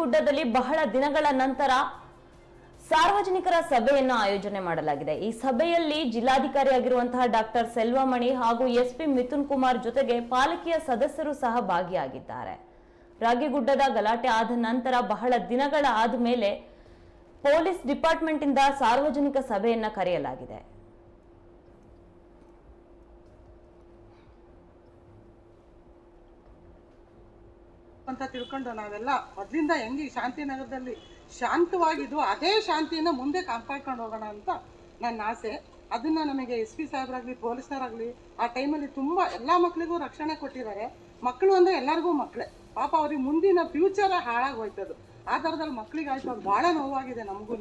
ರಾಗಿಗುಡ್ಡದಲ್ಲಿ ಬಹಳ ದಿನಗಳ ನಂತರ ಸಾರ್ವಜನಿಕರ ಸಭೆಯನ್ನು ಆಯೋಜನೆ ಮಾಡಲಾಗಿದೆ. ಈ ಸಭೆಯಲ್ಲಿ ಜಿಲ್ಲಾಧಿಕಾರಿಯಾಗಿರುವಂತಹ ಡಾಕ್ಟರ್ ಸೆಲ್ವಮಣಿ ಹಾಗೂ ಎಸ್ಪಿ ಮಿಥುನ್ ಕುಮಾರ್ ಜೊತೆಗೆ ಪಾಲಿಕೆಯ ಸದಸ್ಯರು ಸಹ ಭಾಗಿಯಾಗಿದ್ದಾರೆ. ರಾಗಿಗುಡ್ಡದ ಗಲಾಟೆ ಆದ ನಂತರ ಬಹಳ ದಿನಗಳ ಆದ ಮೇಲೆ ಪೊಲೀಸ್ ಡಿಪಾರ್ಟ್ಮೆಂಟ್ ಇಂದ ಸಾರ್ವಜನಿಕ ಸಭೆಯನ್ನ ಕರೆಯಲಾಗಿದೆ. ಅಂತ ತಿಳ್ಕೊಂಡು ನಾವೆಲ್ಲ ಮೊದಲಿಂದ ಹೆಂಗೆ ಶಾಂತಿನಗರದಲ್ಲಿ ಶಾಂತವಾಗಿದ್ದು ಅದೇ ಶಾಂತಿನ ಮುಂದೆ ಕಾಪಾಡ್ಕೊಂಡು ಹೋಗೋಣ ಅಂತ ನನ್ನ ಆಸೆ. ಅದನ್ನ ನಮಗೆ ಎಸ್ ಪಿ ಸಾಹೇಬರಾಗಲಿ ಪೊಲೀಸರಾಗಲಿ ಆ ಟೈಮಲ್ಲಿ ತುಂಬ ಎಲ್ಲ ಮಕ್ಕಳಿಗೂ ರಕ್ಷಣೆ ಕೊಟ್ಟಿದ್ದಾರೆ. ಮಕ್ಕಳು ಅಂದರೆ ಎಲ್ಲರಿಗೂ ಮಕ್ಕಳೇ ಪಾಪ ಅವ್ರಿಗೆ ಮುಂದಿನ ಫ್ಯೂಚರೇ ಹಾಳಾಗೋಯ್ತದು. ಆ ಥರದಲ್ಲಿ ಮಕ್ಕಳಿಗಾಯ್ತು ಅದು ಭಾಳ ನೋವಾಗಿದೆ ನಮಗೂ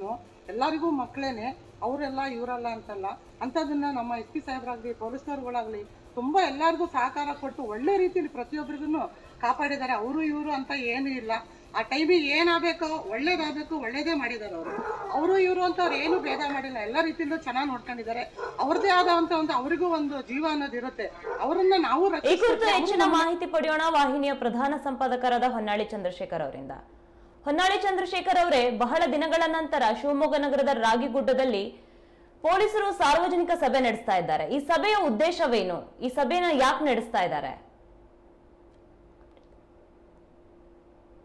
ಎಲ್ಲರಿಗೂ ಮಕ್ಕಳೇನೆ ಅವರೆಲ್ಲ ಇವರಲ್ಲ ಅಂತಲ್ಲ. ಅಂಥದ್ದನ್ನ ನಮ್ಮ ಎಸ್ ಪಿ ಸಾಹೇಬರಾಗಲಿ, ಪೊಲೀಸ್ನವ್ರುಗಳಾಗಲಿ ತುಂಬ ಎಲ್ಲರಿಗೂ ಸಹಕಾರ ಕೊಟ್ಟು ಒಳ್ಳೆ ರೀತಿಯಲ್ಲಿ ಪ್ರತಿಯೊಬ್ಬರಿಗೂ ಕಾಪಾಡಿದ್ದಾರೆ. ಅವರು ಇವರು ಅಂತ ಏನೂ ಇಲ್ಲ. ಆ ಟೈಮಿಗೆ ಏನಾಗಬೇಕು ಒಳ್ಳೇದಾಗಬೇಕು ಒಳ್ಳೇದೇ ಮಾಡಿದ್ದಾರೆ ಅವರು. ಅವರು ಇವರು ಅಂತ ಅವ್ರು ಏನು ಭೇದ ಮಾಡಿಲ್ಲ. ಎಲ್ಲ ರೀತಿಯಲ್ಲೂ ಚೆನ್ನಾಗಿ ನೋಡ್ಕೊಂಡಿದ್ದಾರೆ. ಅವ್ರದೇ ಆದಂತ ಒಂದು ಅವರಿಗೂ ಒಂದು ಜೀವ ಅನ್ನೋದಿರುತ್ತೆ ಅವರನ್ನ ನಾವು ಈ ಕುರಿತು ಹೆಚ್ಚಿನ ಮಾಹಿತಿ ಪಡೆಯೋಣ ವಾಹಿನಿಯ ಪ್ರಧಾನ ಸಂಪಾದಕರಾದ ಹೊನ್ನಾಳಿ ಚಂದ್ರಶೇಖರ್ ಅವರಿಂದ. ಹೊನ್ನಾಳಿ ಚಂದ್ರಶೇಖರ್ ಅವರೇ ಬಹಳ ದಿನಗಳ ನಂತರ ಶಿವಮೊಗ್ಗ ನಗರದ ರಾಗಿಗುಡ್ಡದಲ್ಲಿ ಪೊಲೀಸರು ಸಾರ್ವಜನಿಕ ಸಭೆ ನಡೆಸ್ತಾ ಇದ್ದಾರೆ. ಈ ಸಭೆಯ ಉದ್ದೇಶವೇನು? ಈ ಸಭೆನ ಯಾಕೆ ನಡೆಸ್ತಾ ಇದ್ದಾರೆ?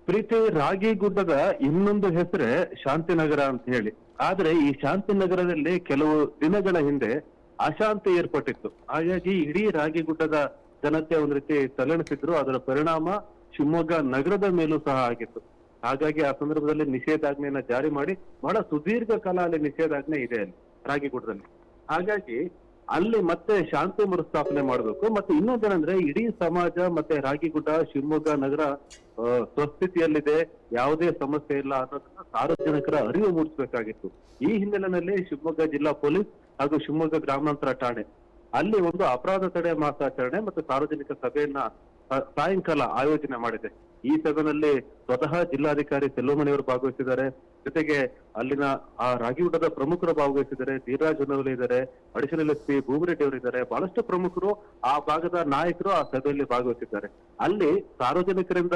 ಪ್ರೀತಿ ರಾಗಿಗುಡ್ಡದ ಇನ್ನೊಂದು ಹೆಸರೇ ಶಾಂತಿನಗರ ಅಂತ ಹೇಳಿ. ಆದ್ರೆ ಈ ಶಾಂತಿನಗರದಲ್ಲಿ ಕೆಲವು ದಿನಗಳ ಹಿಂದೆ ಅಶಾಂತಿ ಏರ್ಪಟ್ಟಿತ್ತು. ಹಾಗಾಗಿ ಇಡೀ ರಾಗಿಗುಡ್ಡದ ಜನತೆ ಒಂದ್ ರೀತಿ ತಲೆಣಿಸಿದ್ರು ಅದರ ಪರಿಣಾಮ ಶಿವಮೊಗ್ಗ ನಗರದ ಮೇಲೂ ಸಹ ಆಗಿತ್ತು. ಹಾಗಾಗಿ ಆ ಸಂದರ್ಭದಲ್ಲಿ ನಿಷೇಧಾಜ್ಞೆಯನ್ನ ಜಾರಿ ಮಾಡಿ ಬಹಳ ಸುದೀರ್ಘ ಕಾಲ ಅಲ್ಲಿ ನಿಷೇಧಾಜ್ಞೆ ಇದೆ ಅಲ್ಲಿ. ರಾಗಿಗುಡ್ಡದಲ್ಲಿ ಹಾಗಾಗಿ ಅಲ್ಲಿ ಮತ್ತೆ ಶಾಂತಿ ಮರುಸ್ಥಾಪನೆ ಮಾಡಬೇಕು. ಮತ್ತೆ ಇನ್ನೊಂದೇನಂದ್ರೆ ಇಡೀ ಸಮಾಜ ಮತ್ತೆ ರಾಗಿಗುಡ್ಡ ಶಿವಮೊಗ್ಗ ನಗರ ಸ್ವಸ್ಥಿತಿಯಲ್ಲಿದೆ. ಯಾವುದೇ ಸಮಸ್ಯೆ ಇಲ್ಲ ಅನ್ನೋದನ್ನ ಸಾರ್ವಜನಿಕರ ಅರಿವು ಮೂಡಿಸಬೇಕಾಗಿತ್ತು. ಈ ಹಿನ್ನೆಲೆಯಲ್ಲಿ ಶಿವಮೊಗ್ಗ ಜಿಲ್ಲಾ ಪೊಲೀಸ್ ಹಾಗೂ ಶಿವಮೊಗ್ಗ ಗ್ರಾಮಾಂತರ ಠಾಣೆ. ಅಲ್ಲಿ ಒಂದು ಅಪರಾಧ ತಡೆ ಮಾಸಾಚರಣೆ ಮತ್ತು ಸಾರ್ವಜನಿಕ ಸಭೆಯನ್ನ ಸಾಯಂಕಾಲ ಆಯೋಜನೆ ಮಾಡಿದೆ. ಈ ಸಭೆಯಲ್ಲಿ ಸ್ವತಃ ಜಿಲ್ಲಾಧಿಕಾರಿ ಅವರು ಭಾಗವಹಿಸಿದ್ದಾರೆ. ಜೊತೆಗೆ ಅಲ್ಲಿನ ಆ ರಾಗಿಗುಡ್ಡದ ಪ್ರಮುಖರು ಭಾಗವಹಿಸಿದ್ದಾರೆ. ಧೀರಾಜ್ ಹೊನ್ನವಲೆ ಇದ್ದಾರೆ. ಅಡಿಷನಲ್ ಎಸ್ ಪಿ ಭೂಮಿರೆಡ್ಡಿ ಅವರು ಇದ್ದಾರೆ. ಬಹಳಷ್ಟು ಪ್ರಮುಖರು, ಆ ಭಾಗದ ನಾಯಕರು ಆ ಸಭೆಯಲ್ಲಿ ಭಾಗವಹಿಸಿದ್ದಾರೆ. ಅಲ್ಲಿ ಸಾರ್ವಜನಿಕರಿಂದ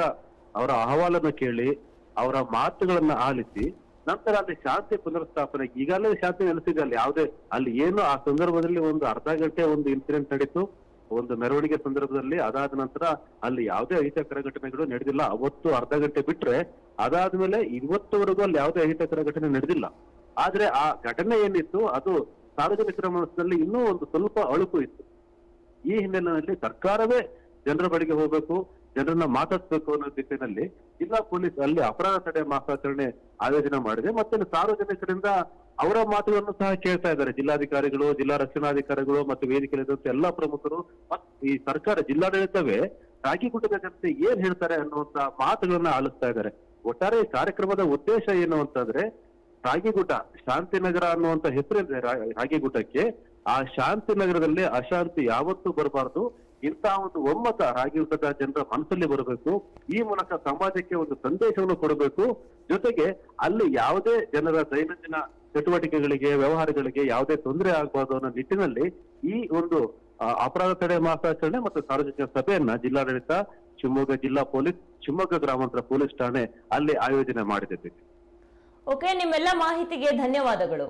ಅವರ ಅಹವಾಲನ್ನು ಕೇಳಿ, ಅವರ ಮಾತುಗಳನ್ನ ಆಲಿಸಿ, ನಂತರ ಅಲ್ಲಿ ಶಾಂತಿ ಪುನರ್ಸ್ಥಾಪನೆ, ಈಗಾಗಲೇ ಶಾಂತಿ ನೆಲೆಸಿದೆ ಅಲ್ಲಿ. ಯಾವುದೇ, ಅಲ್ಲಿ ಏನು ಆ ಸಂದರ್ಭದಲ್ಲಿ ಒಂದು ಅರ್ಧ ಗಂಟೆ ಒಂದು ಇನ್ಸಿಡೆಂಟ್ ನಡೀತು. ಒಂದು ಮೆರವಣಿಗೆ ಸಂದರ್ಭದಲ್ಲಿ ಅದಾದ ನಂತರ ಅಲ್ಲಿ ಯಾವುದೇ ಅಹಿತಕರ ಘಟನೆಗಳು ನಡೆದಿಲ್ಲ. ಅವತ್ತು ಅರ್ಧ ಗಂಟೆ ಬಿಟ್ರೆ ಅದಾದ್ಮೇಲೆ ಇವತ್ತುವರೆಗೂ ಅಲ್ಲಿ ಯಾವುದೇ ಅಹಿತಕರ ಘಟನೆ ನಡೆದಿಲ್ಲ. ಆದ್ರೆ ಆ ಘಟನೆ ಏನಿತ್ತು, ಅದು ಸಾರ್ವಜನಿಕರ ಮನಸ್ಸಿನಲ್ಲಿ ಇನ್ನೂ ಒಂದು ಸ್ವಲ್ಪ ಅಳುಕು ಇತ್ತು. ಈ ಹಿನ್ನೆಲೆಯಲ್ಲಿ ಸರ್ಕಾರವೇ ಜನರ ಬಳಿಗೆ ಹೋಗ್ಬೇಕು, ಜನರನ್ನ ಮಾತಾಡ್ಸ್ಬೇಕು ಅನ್ನೋ ದಿಕ್ಕಿನಲ್ಲಿ ಜಿಲ್ಲಾ ಪೊಲೀಸ್ ಅಲ್ಲಿ ಅಪರಾಧ ತಡೆ ಮಾಸಾಚರಣೆ ಆಯೋಜನೆ ಮಾಡಿದೆ. ಮತ್ತೆ ಸಾರ್ವಜನಿಕರಿಂದ ಅವರ ಮಾತುಗಳನ್ನು ಸಹ ಕೇಳ್ತಾ ಇದ್ದಾರೆ. ಜಿಲ್ಲಾಧಿಕಾರಿಗಳು, ಜಿಲ್ಲಾ ರಕ್ಷಣಾಧಿಕಾರಿಗಳು ಮತ್ತು ವೇದಿಕೆಯಲ್ಲಿದ್ದಂತ ಎಲ್ಲಾ ಪ್ರಮುಖರು. ಮತ್ತು ಈ ಸರ್ಕಾರ ಜಿಲ್ಲಾಡಳಿತವೇ ರಾಗಿಗುಡ್ಡದ ಜನತೆ ಏನ್ ಹೇಳ್ತಾರೆ ಅನ್ನುವಂತ ಮಾತುಗಳನ್ನ ಆಲಿಸ್ತಾ ಇದ್ದಾರೆ. ಒಟ್ಟಾರೆ ಕಾರ್ಯಕ್ರಮದ ಉದ್ದೇಶ ಏನು ಅಂತಂದ್ರೆ ರಾಗಿಗುಡ್ಡ ಶಾಂತಿನಗರ ಅನ್ನುವಂತ ಹೆಸರಿದೆ ರಾಗಿಗುಡ್ಡಕ್ಕೆ ಆ ಶಾಂತಿನಗರದಲ್ಲಿ ಅಶಾಂತಿ ಯಾವತ್ತೂ ಬರಬಾರದು. ಇಂತಹ ಒಂದು ಒಮ್ಮತ ರಾಗಿಗುಡ್ಡದ ಜನರ ಮನಸ್ಸಲ್ಲಿ ಬರಬೇಕು. ಈ ಮೂಲಕ ಸಮಾಜಕ್ಕೆ ಒಂದು ಸಂದೇಶವನ್ನು ಕೊಡಬೇಕು. ಜೊತೆಗೆ ಅಲ್ಲಿ ಯಾವುದೇ ಜನರ ದೈನಂದಿನ ಚಟುವಟಿಕೆಗಳಿಗೆ, ವ್ಯವಹಾರಗಳಿಗೆ ಯಾವುದೇ ತೊಂದರೆ ಆಗಬಾರದು ಅನ್ನೋ ನಿಟ್ಟಿನಲ್ಲಿ ಈ ಒಂದು ಅಪರಾಧ ತಡೆ ಮಾಸಾಚರಣೆ ಮತ್ತು ಸಾರ್ವಜನಿಕ ಸಭೆಯನ್ನ ಜಿಲ್ಲಾಡಳಿತ, ಶಿವಮೊಗ್ಗ ಜಿಲ್ಲಾ ಪೊಲೀಸ್, ಶಿವಮೊಗ್ಗ ಗ್ರಾಮಾಂತರ ಪೊಲೀಸ್ ಠಾಣೆ ಅಲ್ಲಿ ಆಯೋಜನೆ ಮಾಡಿದೆ. ಓಕೆ ನಿಮ್ಮೆಲ್ಲ ಮಾಹಿತಿಗೆ ಧನ್ಯವಾದಗಳು.